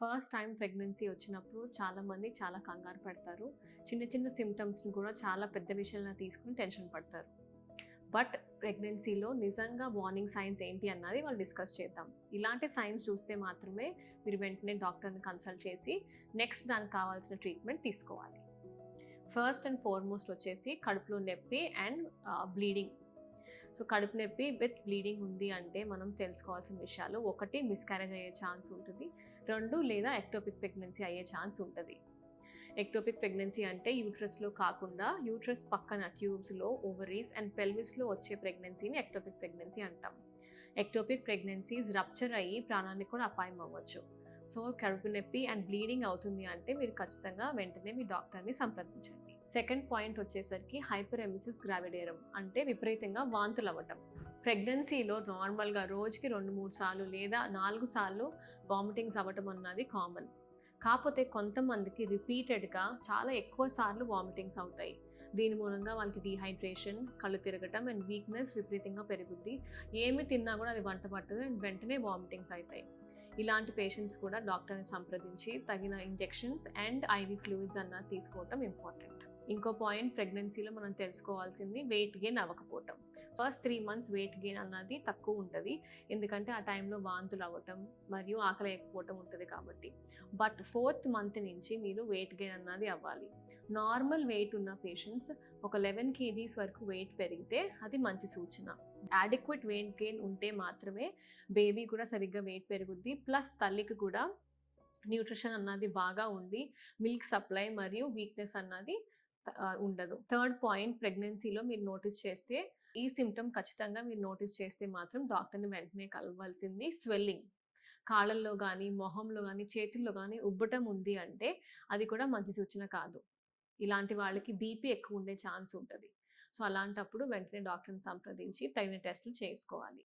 First time pregnancy వచ్చినప్పుడు చాలామంది చాలా కంగారు పడతారు. చిన్న చిన్న సిమ్టమ్స్ని కూడా చాలా పెద్ద విషయాలను తీసుకుని టెన్షన్ పడతారు. బట్ ప్రెగ్నెన్సీలో నిజంగా వార్నింగ్ సైన్స్ ఏంటి అన్నది వాళ్ళు డిస్కస్ చేద్దాం. ఇలాంటి సైన్స్ చూస్తే మాత్రమే మీరు వెంటనే డాక్టర్ని కన్సల్ట్ చేసి నెక్స్ట్ దానికి కావాల్సిన ట్రీట్మెంట్ తీసుకోవాలి. ఫస్ట్ అండ్ ఫార్మోస్ట్ వచ్చేసి కడుపులో నొప్పి అండ్ బ్లీడింగ్ సో కడుపు నొప్పి విత్ బ్లీడింగ్ ఉంది అంటే మనం తెలుసుకోవాల్సిన విషయాలు ఒకటి మిస్క్యారేజ్ అయ్యే ఛాన్స్ ఉంటుంది. రెండు లేదా ఎక్టోపిక్ ప్రెగ్నెన్సీ అయ్యే ఛాన్స్ ఉంటుంది. ఎక్టోపిక్ ప్రెగ్నెన్సీ అంటే యూట్రస్లో కాకుండా యూట్రస్ పక్కన ట్యూబ్స్లో ఓవరీస్ అండ్ పెల్విస్లో వచ్చే ప్రెగ్నెన్సీని ఎక్టోపిక్ ప్రెగ్నెన్సీ అంటాం. ఎక్టోపిక్ ప్రెగ్నెన్సీస్ రప్చర్ అయ్యి ప్రాణానికి కూడా అపాయం అవ్వచ్చు. సో కడుపు నొప్పి అండ్ బ్లీడింగ్ అవుతుంది అంటే మీరు ఖచ్చితంగా వెంటనే మీ డాక్టర్ని సంప్రదించండి. సెకండ్ పాయింట్ వచ్చేసరికి హైపర్ ఎమిసిస్ గ్రావిడేరం అంటే విపరీతంగా వాంతులు అవ్వటం ప్రెగ్నెన్సీలో నార్మల్గా రోజుకి రెండు మూడు సార్లు లేదా నాలుగు సార్లు వామిటింగ్స్ అవ్వటం అన్నది కామన్. కాకపోతే కొంతమందికి రిపీటెడ్గా చాలా ఎక్కువ సార్లు వామిటింగ్స్ అవుతాయి. దీని మూలంగా వాళ్ళకి డీహైడ్రేషన్ కళ్ళు తిరగటం అండ్ వీక్నెస్ విపరీతంగా పెరుగుద్ది. ఏమి తిన్నా కూడా అది వంట పట్టదు అండ్ వెంటనే వామిటింగ్స్ అవుతాయి. ఇలాంటి పేషెంట్స్ కూడా డాక్టర్ని సంప్రదించి తగిన ఇంజెక్షన్స్ అండ్ ఐవి ఫ్లూయిడ్స్ అన్నది తీసుకోవటం ఇంపార్టెంట్. ఇంకో పాయింట్ ప్రెగ్నెన్సీలో మనం తెలుసుకోవాల్సింది weight gain అవ్వకపోవటం. First three months weight gain అన్నది తక్కువ ఉంటుంది. ఎందుకంటే ఆ టైంలో వాంతులు అవ్వటం మరియు ఆకలి వేయకపోవటం ఉంటుంది కాబట్టి. బట్ ఫోర్త్ మంత్ నుంచి మీరు వెయిట్ గెయిన్ అన్నది అవ్వాలి. నార్మల్ వెయిట్ ఉన్న పేషెంట్స్ ఒక లెవెన్ కేజీస్ వరకు వెయిట్ పెరిగితే అది మంచి సూచన. యాడిక్వెట్ వెయిట్ గెయిన్ ఉంటే మాత్రమే బేబీ కూడా సరిగ్గా వెయిట్ పెరుగుద్ది. ప్లస్ తల్లికి కూడా న్యూట్రిషన్ అన్నది బాగా ఉంది మిల్క్ సప్లై మరియు వీక్నెస్ అన్నది ఉండదు. థర్డ్ పాయింట్ ప్రెగ్నెన్సీలో మీరు నోటీస్ చేస్తే ఈ సిమ్టమ్ ఖచ్చితంగా మీరు నోటీస్ చేస్తే మాత్రం డాక్టర్ని వెంటనే కలవాల్సింది స్వెల్లింగ్. కాళ్ళల్లో కానీ మొహంలో కానీ చేతుల్లో కానీ ఉబ్బటం ఉంది అంటే అది కూడా మంచి సూచన కాదు. ఇలాంటి వాళ్ళకి బీపీ ఎక్కువ ఉండే ఛాన్స్ ఉంటుంది. సో అలాంటప్పుడు వెంటనే డాక్టర్ని సంప్రదించి తగిన టెస్టులు చేసుకోవాలి.